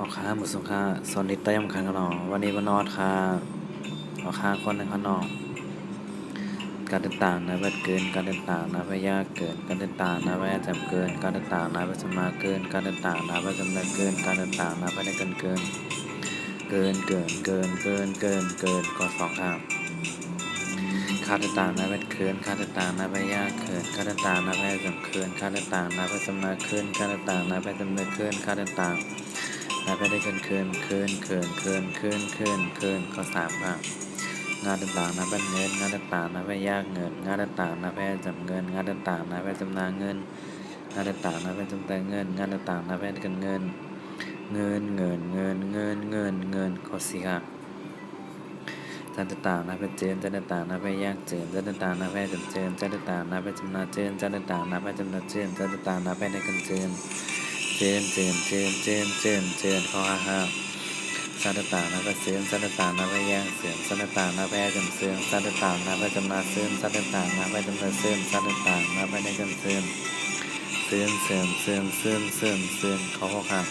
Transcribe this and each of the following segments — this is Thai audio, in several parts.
ออกค้าหมดสงค่าสอนดิเต้มคันขนองวันนี้วันนอดค่ะออกค้าคนในขนองการเดินต่างนะเวทเกินการเดินต่างนะเวยากเกินการเดินต่างนะเวยจำเกินการเดินต่างนะเวสมาเกินการเดินต่างนะเวจำได้เกินการเดินต่างนะเวได้เกินเกินเกินเกินเกินเกินเกินเกินก็สองครับค่าต่างนะเวทเกินค่าต่างนะเวยากเกินค่าต่างนะเวจำเกินค่าต่างนะเวจำนาเกินค่าต่างนะเวจำได้เกินค่าต่าง ๆนาไปได้เกินเกินเกินเกินเกินเกินเกินเกินข้อสามครับงานต่างๆนะเป็นเงินงานต่างๆนะไปยากเงิน งานต่างๆนะไปจำเงิน งานต่างๆนะไปจำนาเงิน งานต่างๆนะไปจำแต่เงิน งานต่างๆนะไปกันเงิน เงินเงินเงินเงินเงินเงินข้อสี่ครับจานต่างๆนะไปเจนจานต่างๆนะไปยากเจนจานต่างๆนะไปจำเจนจานต่างๆนะไปจำนาเจนจานต่างๆนะไปจำนาเจนจานต่างๆนะไปได้กันเจน เจนเจนเจนเจนเจนเจนข้อห้าสัตตานาพเสียงสัตตานาพย่างเสียงสัตตานาพจำเสียงสัตตานาพจำนาเสื่อมสัตตานาพจำนาเสื่อมสัตตานาพในจำเสียงเสื่อมเสื่อมเสื่อมเสื่อมเสื่อมเสียงข้อหกครับ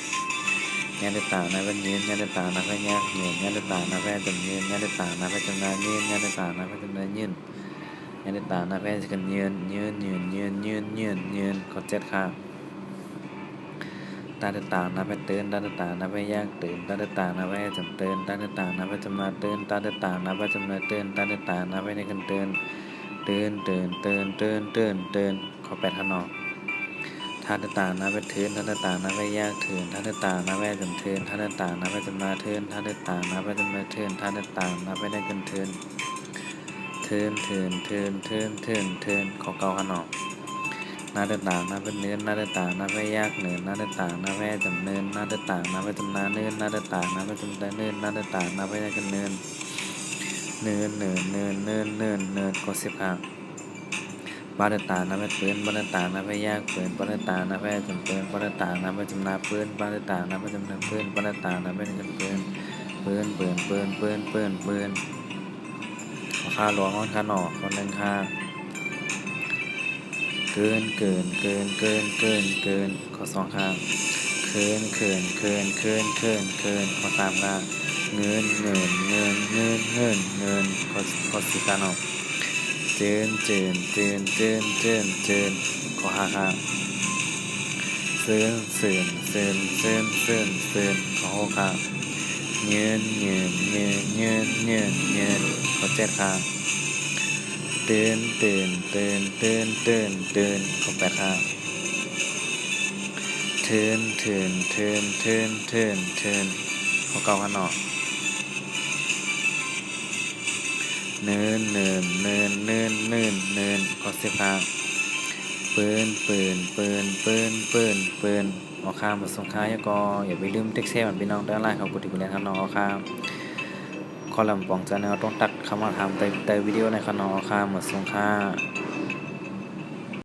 ญาติตานาพเนียนญาติตานาพย่างเนียนญาติตานาพจำเนียนญาติตานาพจำนาเนียนญาติตานาพจำนาเนียนญาติตานาพจำเนียนเนียนเนียนเนียนเนียนเนียนเนียนข้อเจ็ดครับ ตาต่างๆนะไปเตือนตาต่างๆนะไปแยากตื่นตาต่างๆนะไปจำเตือนตาต่างๆนะไปจำมาเตือนตาต่างๆนะไปจำมาเตือนตาต่างๆนะไปในกันเตือนเตือนเตือนเตือนเตือนเตือนเตือนขอแปดขนอกท่าต่างๆนะไปเทือนท่าต่างๆนะไปยากเถือนท่าต่างๆนะไปจำเทือนท่าต่างๆนะไปจำมาเทือนท่าต่างๆนะไปจำมาเทือนท่าต่างๆนะไปในกันเทือนเทือนเทือนเทือนเทือนเทือนเทือนขอเก้าขนอก หน้าเดินต่างหน้าเป็นเนื้อหน้าเดินต่างหน้าไม่ยากเนินหน้าเดินต่างหน้าแม่จำเนินหน้าเดินต่างหน้าไม่จำนาเนินหน้าเดินต่างหน้าไม่จำแต่เนินหน้าเดินต่างหน้าไม่ได้กันเนินเนินเนินเนินเนินเนินเนินก็สิบครั้งบ้านต่างๆน้าไม่ปืนบ้านต่างๆน้าไม่ยากเปื้อนบ้านต่างๆน้าไม่จำเปื้อนบ้านต่างๆน้าไม่จำนาเปื้อนบ้านต่างๆน้าไม่จำนาเปื้อนบ้านต่างๆน้าไม่ได้กันปืนเปื้อนเปื้อนเปื้อนเปื้อนเปืนปืนขอค่าหลวงค่าหนอกคนหนึ่งค่า เกินเกินเกินเกินเกินเกินขอสองครับเกินเกินเกินเกินเกินเกินขอสามครับเงินเงินเงินเงินเงินเงินขอขอสี่ครับเนาะเจินเจินเจินเจินเจินเจินขอห้าครับเสื่อเสื่อเสื่อเสื่อเสื่อเสื่อข้อหกครับเงินเงินเงินเงินเงินเงินขอเจ็ดครับ เตือนเตือนเตือนเตือนเตือนเตือนเข้าไปครับเทินเทินเทินเทินเทินเทินเขาเก่าข้างนอกเนินเนินเนินเนินเนินเนินเขาเสียครับปืนปืนปืนปืนปืนปืนเอาข้ามมาส่งค้ายก็อย่าไปลืมเท็กเซ่มันพี่น้องด้านล่างเขากดติดกันเลยครับน้องเอาข้าม คอลัมน์ปองจะแนวต้องตัดคำว่าทำแต่แต่วิดีโอในคานอค่าหมดสงค่า